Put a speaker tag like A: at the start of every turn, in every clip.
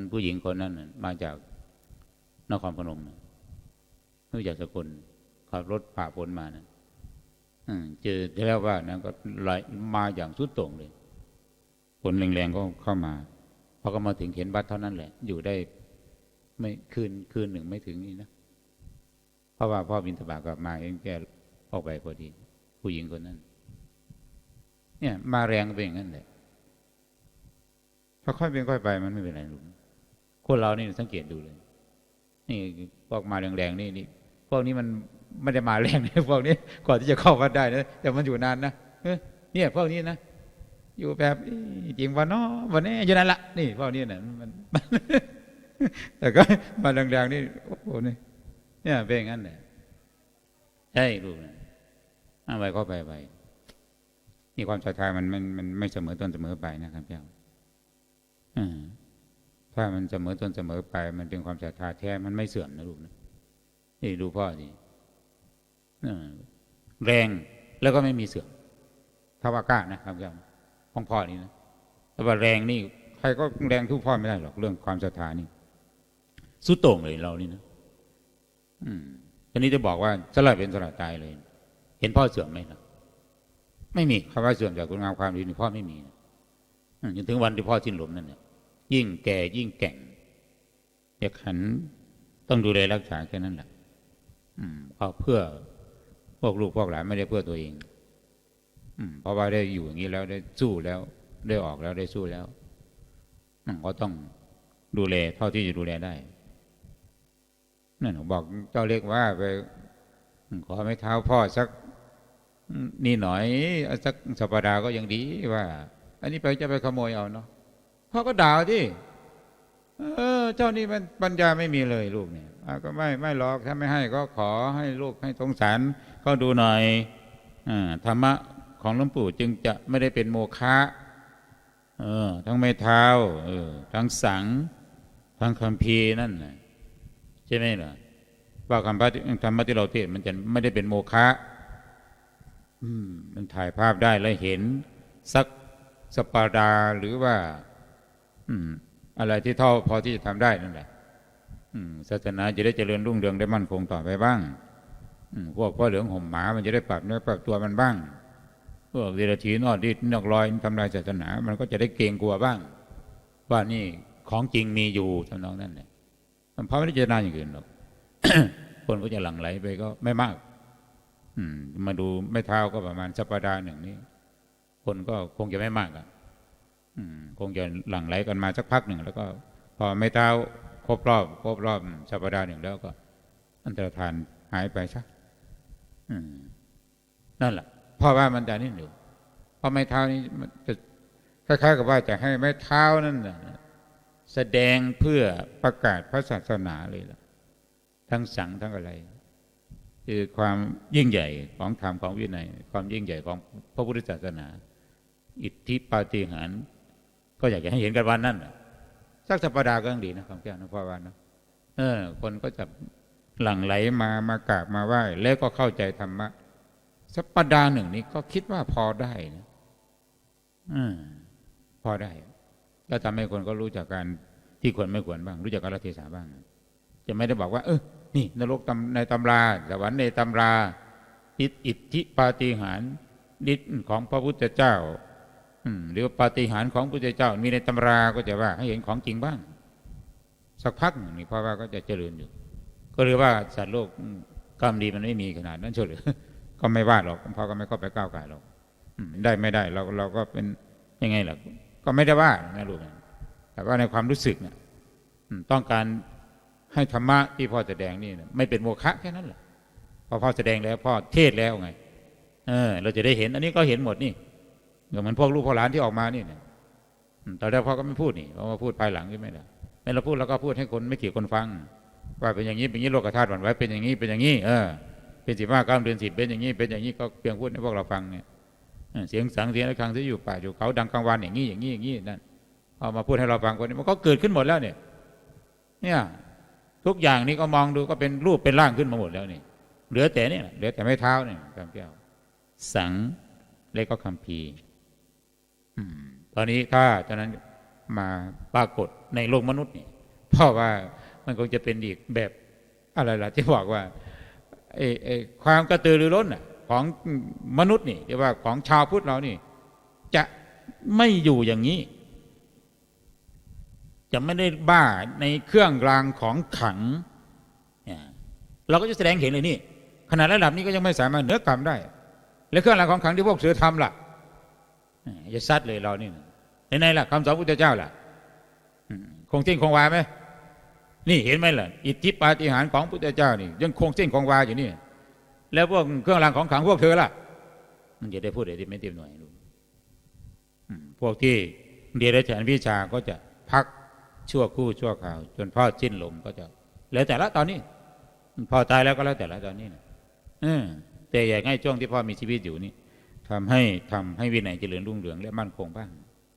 A: นั้นผู้หญิงคนนั้นมาจากนครพนมนะรู้จักสกลขับรถผ่าฝนมานะอืมเจอแล้วว่านั้นก็ไหลมาอย่างสุดโต่งเลยฝนแรงๆก็เข้ามาพอก็มาถึงเห็นวัดเท่านั้นแหละ อยู่ได้ไม่คืนคืนหนึ่งไม่ถึงนี่นะเพราะว่าพ่อบินทบาทกลับมาเองแกออกไปพอดี ผู้หญิงคนนั้น เนี่ย มาแรงเป็นอย่างนั้นแหละค่อยๆเป็นค่อยไปมันไม่เป็นไรหรอก คนเรานี่สังเกตดูเลย นี่พวกมาแรงๆนี่นี่พวกนี้มันไม่ได้มาแรงนะพวกนี้ก่อนที่จะเข้าวัดได้นะแต่มันอยู่นานนะเนี่ยพวกนี้นะอยู่แบบจริงวันน้อวันนี้อยู่นั่นละนี่พวกนี้นะมันแต่ก็มาแรงๆนี่โอ้โหนี่เนี่ยเป็นอย่างนั้นแหละใช่ลูกนะเอาไปเข้าไปไปนี่ความศรัทธามันมันมันไม่เสมอต้นเสมอไปนะครับเจ้าอ่า ถ้ามันเสมอต้นเสมอไป มันเป็นความศรัทธาแท้มันไม่เสื่อมนะลูกนะนี่ดูพ่อสิแรงแล้วก็ไม่มีเสื่อมถ้าว่ากล้านะครับเจ้าของพ่อนี่นะแต่ว่าแรงนี่ใครก็แรงทุกพ่อไม่ได้หรอกเรื่องความศรัทธานี่สุดโต่งเลยเรานี่นะอืมทีนี้จะบอกว่าสละเป็นสละตายเลย เห็นพ่อเสื่อมไหมล่ะไม่มีคำว่าเสื่อมจากคุณงามความดีนี่พ่อไม่มีนะจนถึงวันที่พ่อสิ้นลมนั่นเนี่ย ยิ่งแก่ยิ่งแก่งอยากขันต้องดูแลรักษาแค่นั้นแหละก็เพื่อพวกลูกพวกหลานไม่ได้เพื่อตัวเองอเพราะว่าได้อยู่อย่างนี้แล้วได้สู้แล้ว ได้ออกแล้วได้สู้แล้วก็ต้องดูแลเท่าที่จะดูแลได้นั่นผมบอกเจ้าเล็กว่าไป ขอไม่เท้าพ่อสัก นี่หน่อยสักสัปดาห์ก็ยังดีว่า อันนี้ไปจะไปขโมยเอาเนาะ พ่อก็ด่าที่เออ เจ้านี่มันปัญญาไม่มีเลยลูกเนี่ยก็ไม่ไม่หรอกถ้าไม่ให้ก็ขอให้ลูกให้สงสารก็ดูหน่อยอ่าธรรมะของหลวงปู่จึงจะไม่ได้เป็นโมฆะเออ ทั้งไม่เท้าเออ ทั้งสัง ทั้งคัมภีนั่นนะใช่ไหมล่ะว่าคำพระธรรมะที่เราเทศมันจะไม่ได้เป็นโมฆะอืม มันถ่ายภาพได้แล้วเห็น สักสปาดาหรือว่า อะไรที่เท่าพอที่จะทำได้นั่นแหละศาสนาจะได้เจริญรุ่งเรืองได้มั่นคงต่อไปบ้างพวกพ่อเหลืองห่มหมามันจะได้ปรับเนื้อปรับตัวมันบ้าง พวกเดรัจฉีนอดดิดนอกรอยทำลายศาสนา มันก็จะได้เกรงกลัวบ้าง ว่านี่ของจริงมีอยู่ทำนองนั้นแหละมันพระไม่ได้เจตนาอย่างอื่นหรอกคนก็จะหลั่งไหลไปก็ไม่มาก อืม มาดูไม่เท้าก็ประมาณสัปดาห์หนึ่งนี้ คนก็คงจะไม่มากอะ คงจะหลั่งไหลกันมาสักพักหนึ่ง แล้วก็ พอไม่เท้าครบรอบ ครบรอบสัปดาห์หนึ่งแล้วก็ อันตรธานหายไปซะอืมนั่นแหละพราะว่ามันจะนี่อยู่พราะไม้เท้านี้มันจะคล้ายๆกับว่าจะให้ไม้เท้านั่นนะแสดงเพื่อประกาศพระศาสนาเลยล่ะ ทั้งสังทั้งอะไรคือความยิ่งใหญ่ของธรรมของวินัย ความยิ่งใหญ่ของพระพุทธศาสนา อิทธิปาฏิหาริย์ ก็อยากจะให้เห็นกันวันนั้นนะสักสัปดาห์ก็ยังดีนะความแก้วนะพ่อว่านะเออ คนก็จะหลั่งไหลมามากราบมาไหว้แล้วก็เข้าใจธรรมะสัปดาห์หนึ่งนี้ก็คิดว่าพอได้นะอืมพอได้แล้วทำให้คนก็รู้จักการที่ควรไม่ควรบ้าง รู้จักกาลเทศะบ้าง จะไม่ได้บอกว่า เออนี่นรกในตำราสวรรค์ในตำราอิทอิทธิปาฏิหาริย์ของพระพุทธเจ้า หรือว่าปาฏิหาริย์ของพระพุทธเจ้า มีในตำราก็จะว่าให้เห็นของจริงบ้าง สักพักนี่พราะว่าก็จะเจริญอยู่ ก็เรียกว่าสัตว์โลกกรรมดีมันไม่มีขนาดนั้นเฉยก็ไม่ว่าหรอกพ่อก็ไม่เข้าไปก้าวไก่หรอกได้ไม่ได้เราเราก็เป็นยังไงล่ะก็ไม่ได้ว่านะลูกนแต่ว่าในความรู้สึกเนี่ยต้องการให้ธรรมะที่พ่อแสดงนี่นไม่เป็นโมฆะแค่นั้นแหละพอพ่อแสดงแล้วพ่อเทศแล้วไง เออ เราจะได้เห็น อันนี้ก็เห็นหมดนี่ เหมือนพวกลูกพ่อหลานที่ออกมานี่เนี่ยตอนแรกพ่อก็ไม่พูดนี่เพราะว่าพูดภายหลังใช่ไหมล่ะไม่เราพูดแล้วก็พูดให้คนไม่เกี่ยวคนฟัง ว่าเป็นอย่างนี้เป็นอย่างนี้โลกธาตุหวั่นไหวเป็นอย่างนี้เป็นอย่างนี้เออเป็นสิบห้าก้ามเดือนสิบเป็นอย่างนี้เป็นอย่างนี้ก็เพียงพูดให้พวกเราฟังเนี่ยเสียงสังเสียงระฆังที่อยู่ป่าอยู่เขาดังกลางวันอย่างนี้อย่างนี้อย่างนี้นั่นเอามาพูดให้เราฟังคนนี้มันก็เกิดขึ้นหมดแล้วเนี่ย เนี่ย ทุกอย่างนี้ก็มองดูก็เป็นรูปเป็นร่างขึ้นมาหมดแล้วนี่เหลือแต่เนี่ยเหลือแต่ไม่เท้าเนี่ยคำแก้วสังและก็คำพี ตอนนี้ถ้าฉะนั้นมาปรากฏในโลกมนุษย์นี่เพราะว่ามันคงจะเป็นอีกแบบอะไรล่ะที่บอกว่าไอ้ความกระตือรือร้นของมนุษย์นี่เรียกว่าของชาวพุทธเรานี่ จะไม่อยู่อย่างนี้ จะไม่ได้บ้าในเครื่องรางของขังเราก็จะแสดงเห็นเลยนี่ขนาดระดับนี้ก็ยังไม่สามารถเหนือกรรมได้ แล้วเครื่องรางของขังที่พวกเสือทำล่ะ อ่าจะซัดเลยเรานี่นไหนๆล่ะคำสอนพุทธเจ้าล่ะคงเส้นคงวาไหมนี่เห็นไหมล่ะ อิทธิปาฏิหาริย์ของพุทธเจ้านี่ ยังคงเส้นคงวาอยู่นี่ แล้วพวกเครื่องรางของขลังพวกเธอล่ะ มันจะได้พูดอะไรที่ไม่เต็มหน่วยลูกอืมพวกที่เรียนได้ฉันวิชาก็จะพักชั่วคู่ชั่วคราว จนพ่อสิ้นลมก็จะแล้วแต่ละตอนนี้พ่อตายแล้วก็แล้วแต่ละตอนนี้นะออแต่อย่ากให้ช่วงที่พ่อมีชีวิตอยู่นี่ ทำให้ทำให้วินัยเจริญรุ่งเรืองและมั่นคงบ้าง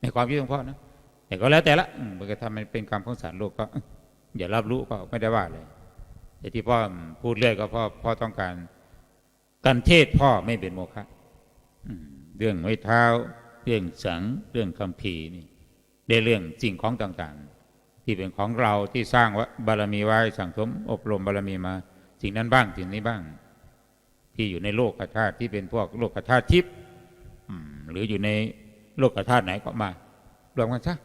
A: ในความคิดของพ่อนะแต่ก็แล้วแต่ละมันก็ทำมันเป็นกรรมของสารโลกก็อย่ารับรู้ก็ไม่ได้ว่าเลยแต่ที่พ่อพูดเรื่อยก็พ่อพ่อต้องการการเทศพ่อไม่เป็นโมฆะเรื่องไม้เท้า เรื่องสัง เรื่องคำพีนี่ได้เรื่องสิ่งของต่างๆ ที่เป็นของเราที่สร้างไว้บารมีไว้สั่งสมอบรมบารมีมา สิ่งนั้นบ้างสิ่งนี้บ้าง ที่อยู่ในโลกธาตุที่เป็นพวกโลกธาตุทิพย์ หรืออยู่ในโลกธาตุไหนก็มารวมกันซะ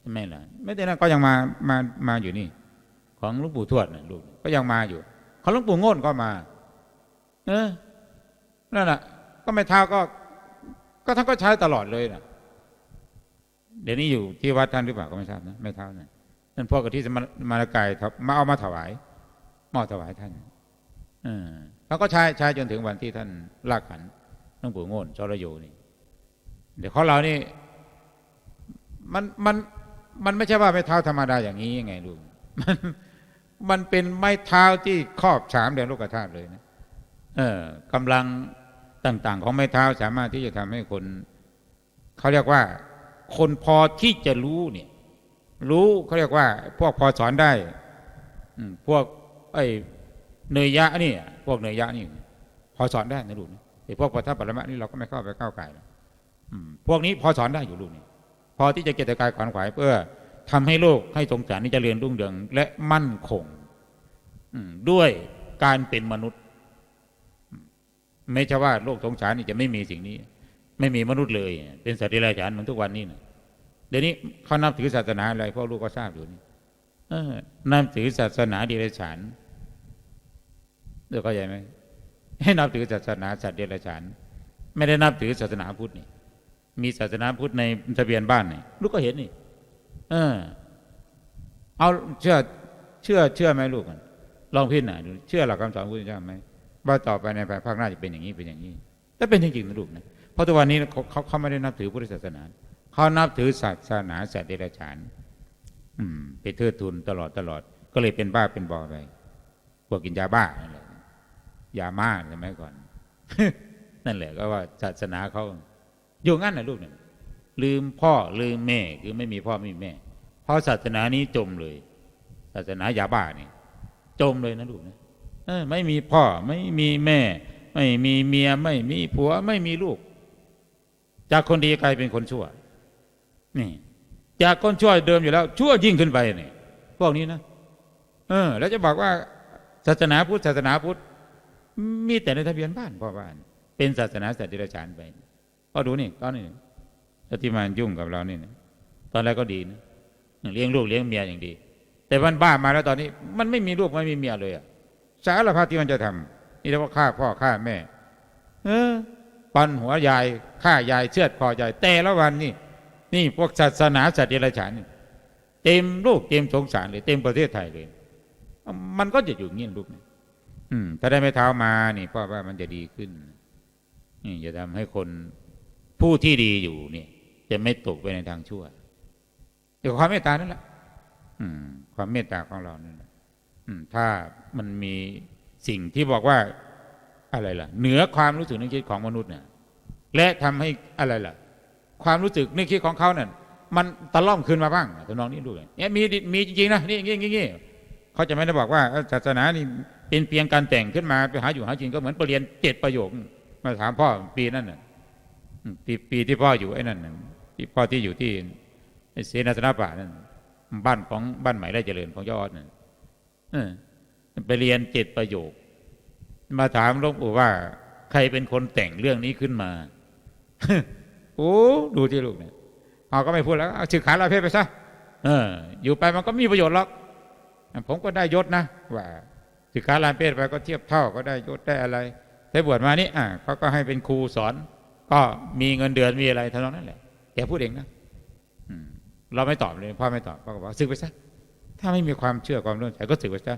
A: ใช่ไหมล่ะไม่แต่นั้นก็ยังมามามาอยู่นี่ ของหลวงปู่ทวดนะลูกก็ยังมาอยู่ ของหลวงปู่โง่นก็มา เออนั่นแหละก็ไม่เท้าก็ ก็ท่านก็ใช้ตลอดเลยนะเดี๋ยวนี้อยู่ที่วัดท่านหรือเปล่าก็ไม่ทราบนะไม่เท้านะนั่นพ่อกะที่มามาละกายทับมาเอามาถวายมอบถวายท่านเออแล้วก็ใช้ใช้จนถึงวันที่ท่านลากขัน หลวงปู่โง่นจรโยนี่เดี๋ยวของเรานี่มันมันมันไม่ใช่ว่าไม้เท้าธรรมดาอย่างนี้ยังไงลูกมันมันเป็นไม้เท้าที่ครอบสามแดนโลกธาตุเลยนะเออกำลังต่าง ๆ ของไม้เท้าสามารถที่จะทำให้คนเขาเรียกว่า คนพอที่จะรู้เนี่ย รู้เขาเรียกว่า พวกพอสอนได้อืพวก ไอ้เนยยะนี่พวกเนยยะนี่ พอสอนได้นะลูก อ้พวกปัทภปรมะนี่เราก็ไม่เข้าไปก้าวไก่พวกนี้พอสอนได้อยู่ลูกนี่พอที่จะเกตกายขวนขวายเพื่อทำให้โลกให้สงสารนี่เจะเรียนรุ่งเรืองและมั่นคงอืด้วยการเป็นมนุษย์ ไม่ใช่ว่าโลกสงสารนี่จะไม่มีสิ่งนี้ ไม่มีมนุษย์เลย เป็นสัตว์เดรัจฉานเหมือนทุกวันนี้นะเดี๋ยวนี้เขานับถือศาสนาอะไรพวกลูกก็ทราบอยู่นี่เออนับถือศาสนาเดรัจฉานเดี๋ยวเข้าใจไหม ให้นับถือศาสนาสัตว์เดรัจฉาน ไม่ได้นับถือศาสนาพุทธนี่ มีศาสนาพุทธในทะเบียนบ้านนี่ลูกก็เห็นนี่เออ เอาเชื่อเชื่อเชื่อไหมลูกมันลองพิจารณาดูเชื่อหลักคำสอนพุทธเจ้าไหมว่าต่อไปในภายภาคหน้าจะเป็นอย่างนี้เป็นอย่างนี้แต่เป็นจริงๆนะลูกนะเพราะทุกวันนี้เขาเขาไม่ได้นับถือพุทธศาสนาเขานับถือศาสนาสัตว์เดรัจฉาน อืม ไปเทิดทุนตลอดตลอด ก็เลยเป็นบ้าเป็นบอไปพวกกินยาบ้านั่นแหละ ยามาใช่ไหมก่อน นั่นแหละก็ว่าศาสนาเขาอยู่งั้นนะลูกเนี่ยลืมพ่อลืมแม่คือไม่มีพ่อไม่มีแม่ เพราะศาสนานี้จมเลย ศาสนายาบ้านี่จมเลยนะลูกนะไม่มีพ่อไม่มีแม่ ไม่มีเมียไม่มีผัวไม่มีลูก จากคนดีกลายเป็นคนชั่ว นี่ จากคนชั่วเดิมอยู่แล้ว ชั่วยิ่งขึ้นไปเนี่ยพวกนี้นะเออ แล้วจะบอกว่าศาสนาพุทธศาสนาพุทธ มีแต่ในทะเบียนบ้านพ่อบ้าน เป็นศาสนาสัตว์เดรัจฉานไปก็ดูนี่ตอนนี้ที่มายุ่งกับเรานี่นะตอนแรกก็ดีนะเลี้ยงลูกเลี้ยงเมียอย่างดี แต่มันบ้ามาแล้วตอนนี้ มันไม่มีลูกไม่มีเมียเลยอะสารพัดที่มันจะทำนี่เรียกว่าฆ่าพ่อฆ่าแม่ เออปันหัวยายฆ่ายายเชือดคอยายแต่ละวันนี่ นี่พวกศาสนาสัตว์เดรัจฉานเต็มโลกเต็มสงสารเลย เต็มประเทศไทยเลย มันก็จะอยู่เงี้ยลูกนะ อืม ถ้าได้ไม่เท้ามานี่พ่อว่ามันจะดีขึ้นนี่จะทำให้คนผู้ที่ดีอยู่เนี่ย จะไม่ตกไปในทางชั่วเดี๋ยวความเมตตานั่นแหละอืม ความเมตตาของเรานั่นแหละอืม ถ้ามันมีสิ่งที่บอกว่าอะไรล่ะ เหนือความรู้สึกนึกคิดของมนุษย์เนี่ยและทำให้อะไรล่ะ ความรู้สึกนึกคิดของเขาเนี่ยมันตะล่อมขึ้นมาบ้างตัวน้องนี่ดูเลยเนี่ยมีมีจริงๆนะนี่อย่างงี้เขาจะไม่ได้บอกว่าศาสนานี่ เป็นเพียงการแต่งขึ้นมาไปหาอยู่หาจริงก็เหมือนปรเรียนเจ็ดประโยค มาถามพ่อปีนั้นน่ะปีปีที่พ่ออยู่ไอ้นั่นที่พ่อที่อยู่ที่เสนาสนะป่านั่นบ้านของบ้านใหม่ได้เจริญของยอดนั่นไปเรียนเจ็ดประโยค มาถามหลวงปู่ว่า ใครเป็นคนแต่งเรื่องนี้ขึ้นมาโอ้ดูที่ลูกเนี่ยเอาก็ไม่พูดแล้วเอาชื่อขาลาเพศไปซะเออ อยู่ไปมันก็มีประโยชน์หรอกผมก็ได้ยศนะว่า ศึกษาลานเพศไปก็เทียบเท่าก็ได้ยศได้อะไรได้บวชมานี่อ่าเขาก็ให้เป็นครูสอน ก็มีเงินเดือนมีอะไรเท่านั้นแหละแกพูดเองนะอืมเราไม่ตอบเลยพ่อไม่ตอบพ่อก็บอกสึกไปซะถ้าไม่มีความเชื่อความเลื่อมใสก็สึกไปซะ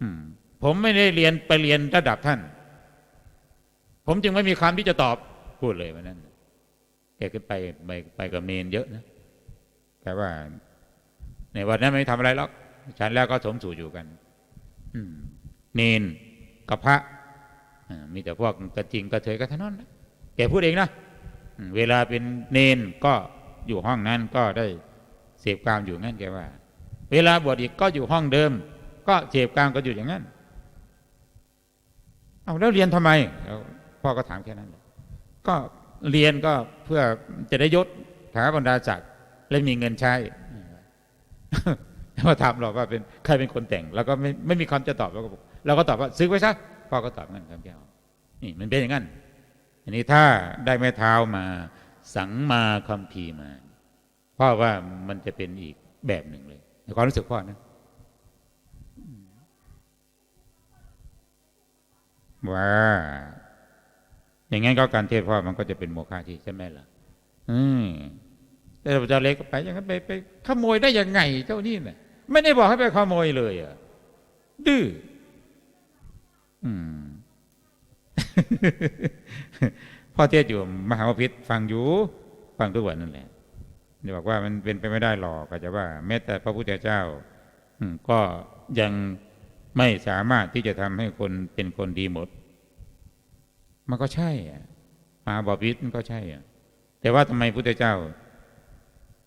A: อืมผมไม่ได้เรียนไปเรียนระดับท่าน ผมจึงไม่มีคำที่จะตอบพูดเลยวันนั้นแกขึ้นไปไปไปกับเนนเยอะนะแต่ว่า ในวันนั้นไม่ทำอะไรหรอกฉันแล้วก็สมสู่อยู่กัน อืม เนนกับพระมีแต่พวกกระจิงกระเทยกระทะนอนนะแกพูดเองนะเวลาเป็นเนนก็อยู่ห้องนั้นก็ได้เสพกามอยู่งั้นแกว่า เวลาบวชอีกก็อยู่ห้องเดิม ก็เสพกามก็อยู่อย่างนั้นเอาแล้วเรียนทำไมแล้วพ่อก็ถามแค่นั้นก็เรียนก็เพื่อจะได้ยศถาบรรดาศักดิ์และมีเงินใช้ มาถามเราว่าเป็นใครเป็นคนแต่ง แล้วก็ไม่ไม่มีคำจะตอบเราก็บอกเราก็ตอบว่าซื้อไว้ซะพ่อก็ตอบงั้นครับแก้วนี่มันเป็นอย่างนั้นอันนี้ถ้าได้แม่เท้ามา สังมาคัมภีร์มาพ่อว่ามันจะเป็นอีกแบบหนึ่งเลยในความรู้สึกพ่อนะว่า อย่างงั้นก็การเทศพ่อมันก็จะเป็นโมฆะที่ใช่ไหมล่ะ อืมแต่พระเจ้าเล็กก็ไปอย่างนั้นไปไปขโมยได้ยังไงเจ้านี่น่ะ ไม่ได้บอกให้ไปขโมยเลยอะดื้ออืมพ่อเทศอยู่ มหาวิพิษฟังอยู่ ฟังทุกวันนั่นแหละนี่บอกว่ามันเป็นไปไม่ได้หรอกก็จะว่า แม้แต่พระพุทธเจ้าก็ยังไม่สามารถที่จะทำให้คนเป็นคนดีหมด มันก็ใช่อะมหาบอพิษมันก็ใช่อะแต่ว่าทำไมพุทธเจ้า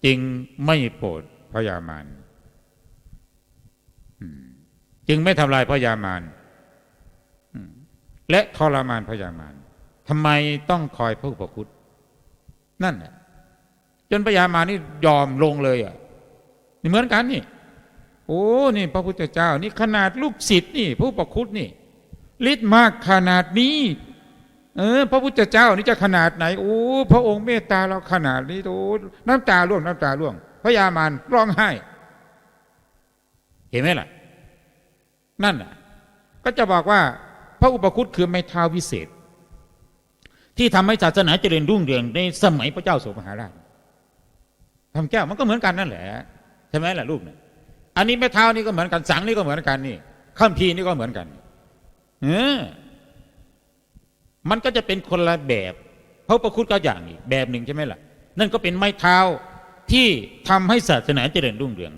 A: จึงไม่โปรดพระยามาร จึงไม่ทำลายพระยามารและทรมานพระยามารทำไมต้องคอยพระอุปคุตนั่นแหละจนพระยามารนี่ยอมลงเลยอะนี่เหมือนกันนี่ โอ้นี่พระพุทธเจ้า นี่ขนาดลูกศิษย์นี่ผู้ประคุตนี่ฤทธิ์มากขนาดนี้ เออ พระพุทธเจ้านี่จะขนาดไหนโอ้พระองค์เมตตาเราขนาดนี้โอ้น้ำตาร่วงน้ำตาร่วงพระยามารร้องไห้ เห็นไหมล่ะ นั่นน่ะก็จะบอกว่าพระอุปคุตคือไม้เท้าวิเศษ ที่ทำให้ศาสนาเจริญรุ่งเรืองในสมัยพระเจ้าโสมหาราชทำแก้วมันก็เหมือนกันนั่นแหละใช่ไหมล่ะลูกเนี่ยอันนี้แม่เท้านี่ก็เหมือนกันสังนี่ก็เหมือนกันนี่ข้ามพีนี่ก็เหมือนกันเออมันก็จะเป็นคนละแบบพระประคุตก็อย่างอีกแบบหนึ่งใช่ไหมล่ะ นั่นก็เป็นไม้เท้าที่ทำให้ศาสนาเจริญรุ่งเรือง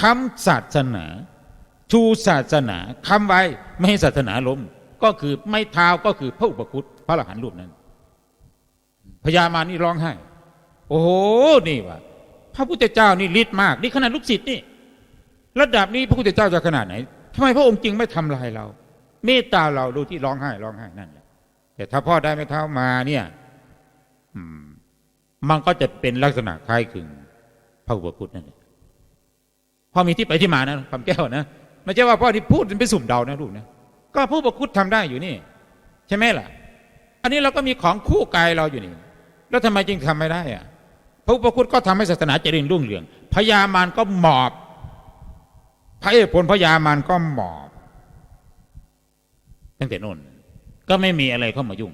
A: คำศาสนา ชูศาสนาคำไว้ไม่ให้ศาสนาล้ม ก็คือไม้เท้าก็คือพระอุปคุตพระอรหันต์รูปนั้นพญามานี่ร้องไห้ โอ้โหนี่วะพระพุทธเจ้านี่ฤทธิ์มาก นี่ขนาดลูกศิษย์นี่ระดับนี้พระพุทธเจ้าจะขนาดไหนทำไมพระองค์จึงไม่ทำลายเรา เมตตาเราดูที่ร้องไห้ร้องไห้นั่นแหละแต่ถ้าพ่อได้ไม่เท้ามาเนี่ยอืมันก็จะเป็นลักษณะคล้ายคลึงพระอุปคุตนั่นแหละพอมีที่ไปที่มานะคำแก้วนะ ไม่ใช่ว่าพ่อที่พูดเป็นสุ่มเดานะลูกนะก็พระอุปคุตทำได้อยู่นี่ ใช่ไหมล่ะ อันนี้เราก็มีของคู่กายเราอยู่นี่ แล้วทำไมจึงทำไม่ได้อะพระอุปคุตก็ทำให้ศาสนาเจริญรุ่งเรืองพญามารก็หมอบ พระเอกผลพญามารก็หมอบ ตั้งแต่โน่นก็ไม่มีอะไรเข้ามายุ่ง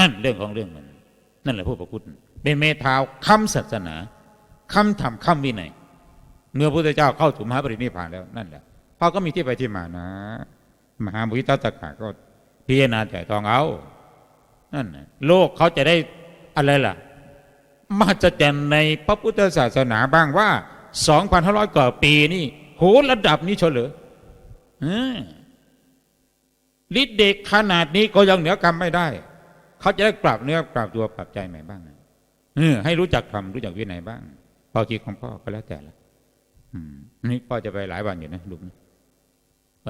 A: นั่นเรื่องของเรื่องมัน นั่นแหละผู้ประคุณเป็นเมธาวคำศาสนาคำธรรมคำวินัยเมื่อพระพุทธเจ้าเข้าถึงมหาปรินิพพานแล้วนั่นแหละ พ่อก็มีที่ไปที่มานะ มหาบุริตตะกะก็พิจารณาแต่ตองเอานั่นโลกเขาจะได้อะไรล่ะมาจะแจนในพระพุทธศาสนาบ้างว่า2,500กว่าปีนี่โหระดับนี้เฉลยฤทธิ์เด็กขนาดนี้ก็ยังเหนือกรรมไม่ได้ เขาจะได้ปรับเนื้อปรับตัวปรับใจใหม่บ้างออให้รู้จักทำรู้จักวินัยบ้างพอคิดของพ่อก็แล้วแต่ละนี่พ่อจะไปหลายวันอยู่นะลูกนะ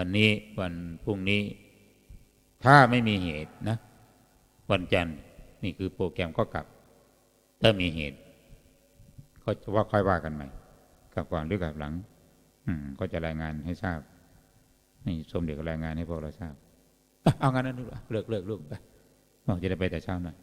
A: วันนี้วันพรุ่งนี้ ถ้าไม่มีเหตุนะ วันจันทร์นี่คือโปรแกรมก็กลับ ถ้ามีเหตุ ก็จะว่าค่อยว่ากันใหม่กลับก่อนหรือกลับหลัง อืม ก็จะรายงานให้ทราบนี่สมเด็จก็รายงานให้พวกเราทราบเอางั้นนะลูกเลิกเลิกลูกไปบอกจะได้ไปแต่เช้าหน่อย